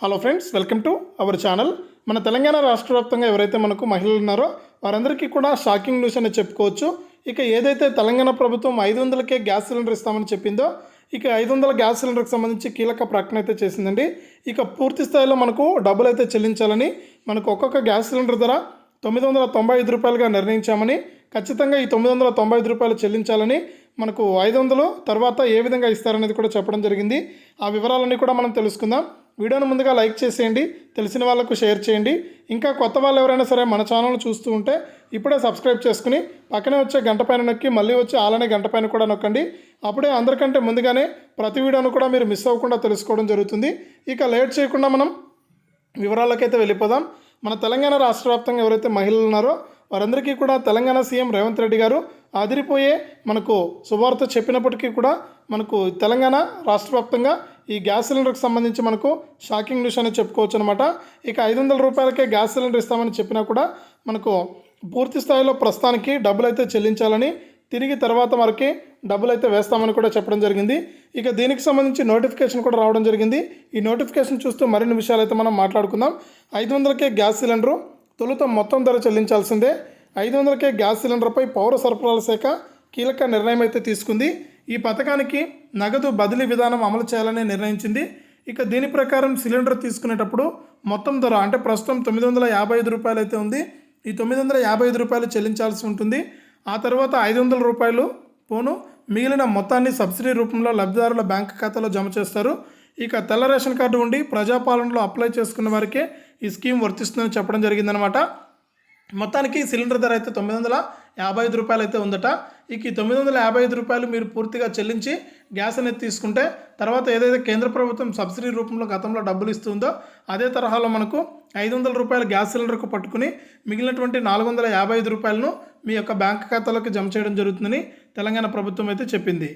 Hello friends welcome to our channel మన తెలంగాణ రాష్ట్ర వ్యాప్తంగా ఎవరైతే మనకు మహిళలు ఉన్నారో వారందరికీ కూడా షాకింగ్ న్యూస్ అని చెప్పుకోవచ్చు. ఇక ఏదైతే తెలంగాణ ప్రభుత్వం ఐదు వందలకే గ్యాస్ సిలిండర్ ఇస్తామని చెప్పిందో ఇక ఐదు వందల గ్యాస్ సిలిండర్కి సంబంధించి కీలక ప్రకటన అయితే చేసిందండి. ఇక పూర్తి స్థాయిలో మనకు డబ్బులు అయితే చెల్లించాలని మనకు ఒక్కొక్క గ్యాస్ సిలిండర్ ధర తొమ్మిది వందల తొంభై ఐదు రూపాయలుగా నిర్ణయించామని ఖచ్చితంగా ఈ తొమ్మిది వందల తొంభై ఐదు రూపాయలు చెల్లించాలని మనకు ఐదు వందలు తర్వాత ఏ విధంగా ఇస్తారనేది కూడా చెప్పడం జరిగింది. ఆ వివరాలన్నీ కూడా మనం తెలుసుకుందాం. వీడియోను ముందుగా లైక్ చేసేయండి తెలిసిన వాళ్ళకు షేర్ చేయండి. ఇంకా కొత్త వాళ్ళు ఎవరైనా సరే మన ఛానల్ చూస్తూ ఉంటే ఇప్పుడే సబ్స్క్రైబ్ చేసుకుని పక్కనే వచ్చే గంట పైన నొక్కి మళ్ళీ వచ్చే ఆలనే గంట పైన కూడా నొక్కండి. అప్పుడే అందరికంటే ముందుగానే ప్రతి వీడియోను కూడా మీరు మిస్ అవ్వకుండా తెలుసుకోవడం జరుగుతుంది. ఇక లేట్ చేయకుండా మనం వివరాలకైతే వెళ్ళిపోదాం. మన తెలంగాణ రాష్ట్ర వ్యాప్తంగా ఎవరైతే మహిళలు ఉన్నారో వారందరికీ కూడా తెలంగాణ సీఎం రేవంత్ రెడ్డి గారు ఆదిరిపోయే మనకు శుభవార్త చెప్పినప్పటికీ కూడా మనకు తెలంగాణ రాష్ట్ర వ్యాప్తంగా ఈ గ్యాస్ సిలిండర్కి సంబంధించి మనకు షాకింగ్ న్యూస్ అని చెప్పుకోవచ్చు అనమాట ఇక ఐదు వందల రూపాయలకే గ్యాస్ సిలిండర్ ఇస్తామని చెప్పినా కూడా మనకు పూర్తి స్థాయిలో ప్రస్తుతానికి డబ్బులు అయితే చెల్లించాలని తిరిగి తర్వాత మనకి డబ్బులు అయితే వేస్తామని కూడా చెప్పడం జరిగింది. ఇక దీనికి సంబంధించి నోటిఫికేషన్ కూడా రావడం జరిగింది. ఈ నోటిఫికేషన్ చూస్తూ మరిన్ని విషయాలు అయితే మనం మాట్లాడుకుందాం. ఐదు వందలకే గ్యాస్ సిలిండరు తొలుత మొత్తం ధర చెల్లించాల్సిందే. ఐదు వందలకే గ్యాస్ సిలిండర్పై పౌర సరఫరాల శాఖ కీలక నిర్ణయం అయితే తీసుకుంది. ఈ పథకానికి నగదు బదిలీ విధానం అమలు చేయాలని నిర్ణయించింది. ఇక దీని ప్రకారం సిలిండర్ తీసుకునేటప్పుడు మొత్తం ధర అంటే ప్రస్తుతం తొమ్మిది వందల యాభై ఐదు రూపాయలు అయితే ఉంది. ఈ తొమ్మిది వందల యాభై ఐదు రూపాయలు చెల్లించాల్సి ఉంటుంది. ఆ తర్వాత ఐదు వందల రూపాయలు పోను. మిగిలిన మొత్తాన్ని సబ్సిడీ రూపంలో లబ్ధిదారుల బ్యాంక్ ఖాతాలో జమ చేస్తారు. ఇక తెల్ల రేషన్ కార్డు ఉండి ప్రజాపాలనలో అప్లై చేసుకున్న వారికే ఈ స్కీమ్ వర్తిస్తుందని చెప్పడం జరిగిందనమాట మొత్తానికి సిలిండర్ ధర అయితే తొమ్మిది వందల యాభై ఐదు రూపాయలు అయితే ఉందట. ఇక ఈ తొమ్మిది వందల యాభై ఐదు రూపాయలు మీరు పూర్తిగా చెల్లించి గ్యాస్ అనేది తీసుకుంటే తర్వాత ఏదైతే కేంద్ర ప్రభుత్వం సబ్సిడీ రూపంలో గతంలో డబ్బులు ఇస్తుందో అదే తరహాలో మనకు ఐదు వందల రూపాయల గ్యాస్ సిలిండర్కు పట్టుకుని మిగిలినటువంటి నాలుగు వందల యాభై ఐదు రూపాయలను మీ యొక్క బ్యాంక్ ఖాతాలోకి జమ చేయడం జరుగుతుందని తెలంగాణ ప్రభుత్వం అయితే చెప్పింది.